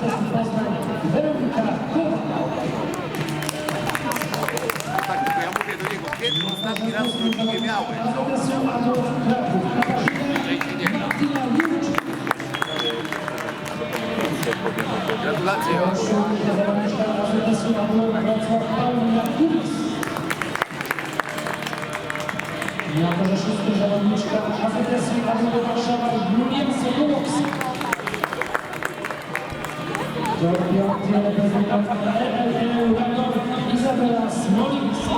AZS Poznań Weronika. Tak, tylko ja mówię do niego, kiedy ostatni raz rodzinę miałeś? Adolf Kraków. Że. Gratulacje. Siódma zawodniczka AZS Adolf Wrocław Paulina Do piątej reprezentantka ELL Radom Izabela Smolińska.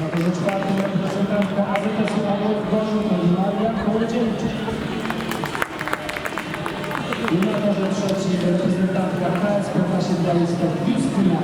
Na torze czwartym reprezentantka AZS-u Adolf Gorzów Maria Kołodziejczyk. I na torze reprezentantka KS Podlasie Białystok Justyna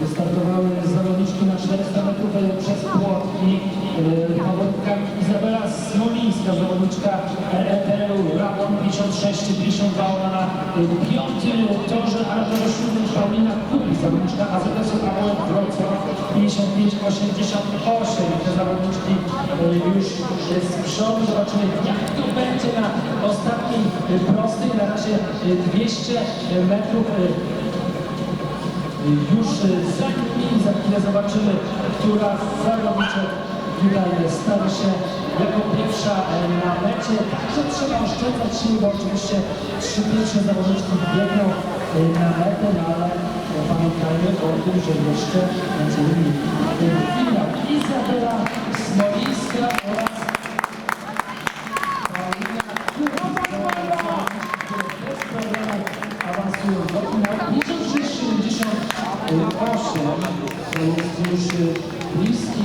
Wystartowały zawodniczki na 400 metrów e, przez płotki. E, Faworytkami Izabela Smolińska, zawodniczka EPL Radom 56-52, ona na e, piątym torze, a torze siódmym Paulina Kubi, zawodniczka AZS-u AWF Wrocław 55-88. Te zawodniczki e, już e, z przodu. Zobaczymy jak to będzie na ostatniej e, prostej. Na razie e, 200 metrów e, już za nimi, za chwilę zobaczymy, która z zawodniczek tutaj stawi się jako pierwsza na mecie. Także trzeba oszczędzać sił, bo oczywiście trzy pierwsze zawodniczki biegną na metę, no ale pamiętajmy o tym, że jeszcze innymi finał Izabela Smolińska 78 to jest już bliski